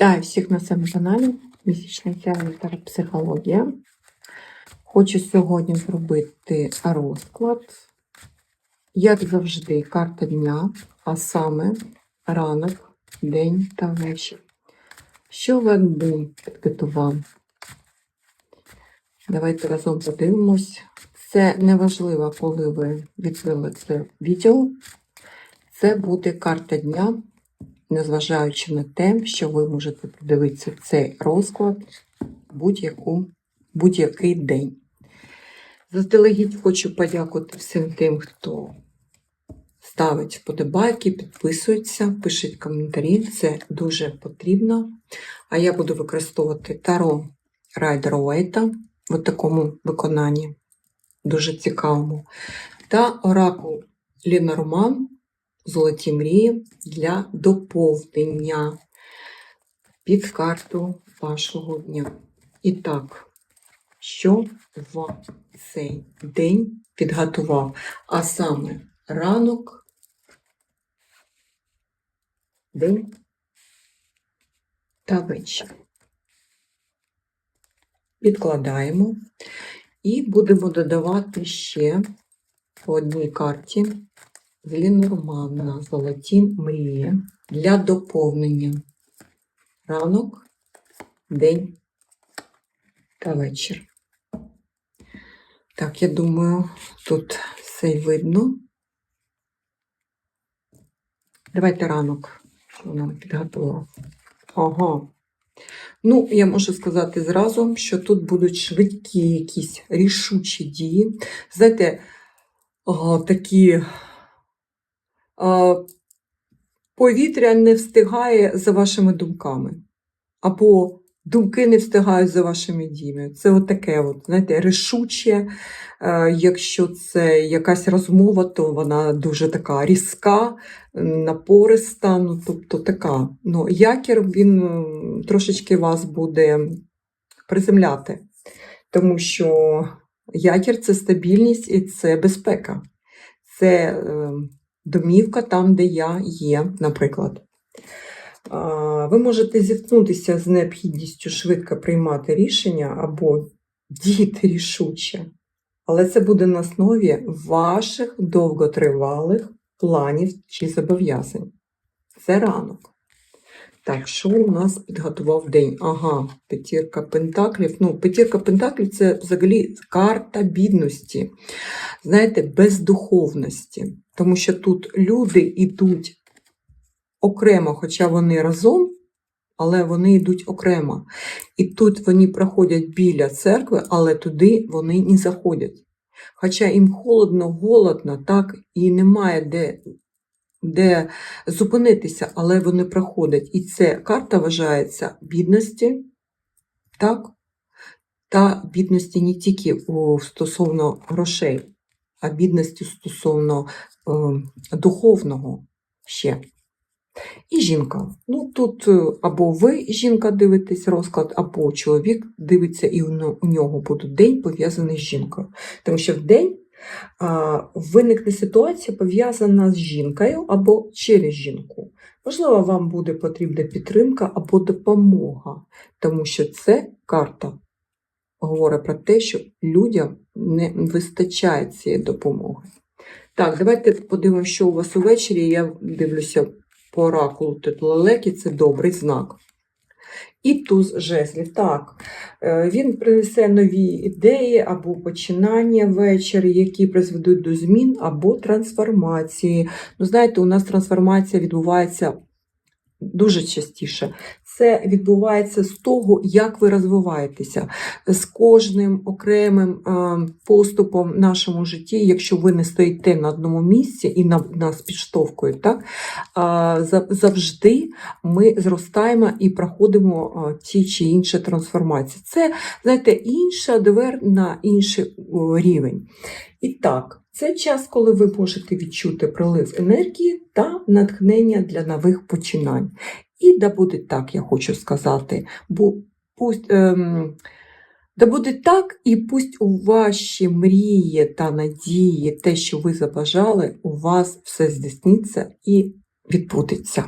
Вітаю всіх на цьому каналі Місячна та психологія. Хочу сьогодні зробити розклад, як завжди, карта дня, а саме ранок, день та вечір. Що ваш день підготував? Давайте разом подивимось. Це не важливо, коли ви відкрили це відео. Це буде карта дня незважаючи на те, що ви можете подивитися цей розклад будь-який день. Заздалегідь хочу подякувати всім тим, хто ставить вподобайки, підписується, пишіть коментарі. Це дуже потрібно. А я буду використовувати Таро Райдера Уейта в такому виконанні, дуже цікавому, та Оракул Лінорман Золоті мрії для доповнення під карту вашого дня. І так, що в цей день підготував? А саме ранок, день та вечір. Відкладаємо і будемо додавати ще по одній карті з Лінормана Золоті мрії для доповнення. Ранок, день та вечір. Так, я думаю, тут все видно. Давайте ранок, що нам підготував. Ага. Ну, я можу сказати зразу, що тут будуть швидкі якісь рішучі дії. Знаєте, о, такі повітря не встигає за вашими думками, або думки не встигають за вашими діями. Це таке, от, знаєте, рішуче. Е, Якщо це якась розмова, то вона дуже така різка, напориста, ну, тобто така. Ну, якір він трошечки вас буде приземляти, тому що якір це стабільність і це безпека. Це е, домівка там, де я є, наприклад. Ви можете зіткнутися з необхідністю швидко приймати рішення або діяти рішуче, але це буде на основі ваших довготривалих планів чи зобов'язань. Це ранок. Так, що у нас підготував день? Ага, п'ятірка пентаклів. Ну, п'ятірка пентаклів це взагалі карта бідності, знаєте, бездуховності. Тому що тут люди йдуть окремо, хоча вони разом, але вони йдуть окремо. І тут вони проходять біля церкви, але туди вони не заходять. Хоча їм холодно, голодно, так, і немає де, де зупинитися, але вони проходять. І це карта вважається бідності, так? Та бідності не тільки стосовно грошей, а бідності стосовно е, духовного ще. І жінка. Ну, тут е, або ви, жінка, дивитесь розклад, або чоловік дивиться, і у нього буде день пов'язаний з жінкою. Тому що в день виникне ситуація пов'язана з жінкою або через жінку. Можливо, вам буде потрібна підтримка або допомога, тому що це карта говорить про те, що людям не вистачає цієї допомоги. Так, давайте подивимося, що у вас увечері. Я дивлюся по оракулу тут лелеки, це добрий знак. І туз жезлів. Так, е, він принесе нові ідеї або починання ввечері, які призведуть до змін або трансформації. Ну, знаєте, у нас трансформація відбувається дуже частіше. Це відбувається з того, як ви розвиваєтеся, з кожним окремим е, поступом в нашому житті, якщо ви не стоїте на одному місці і на, нас підштовхують, так, завжди ми зростаємо і проходимо а, ті чи інші трансформації. Це, знаєте, інша двер на інший рівень. І так, це час, коли ви можете відчути прилив енергії та натхнення для нових починань. І да буде так, я хочу сказати, бо пусть. Ем, Да буде так, і пусть у ваші мрії та надії, те, що ви забажали, у вас все здійсниться і відбудеться.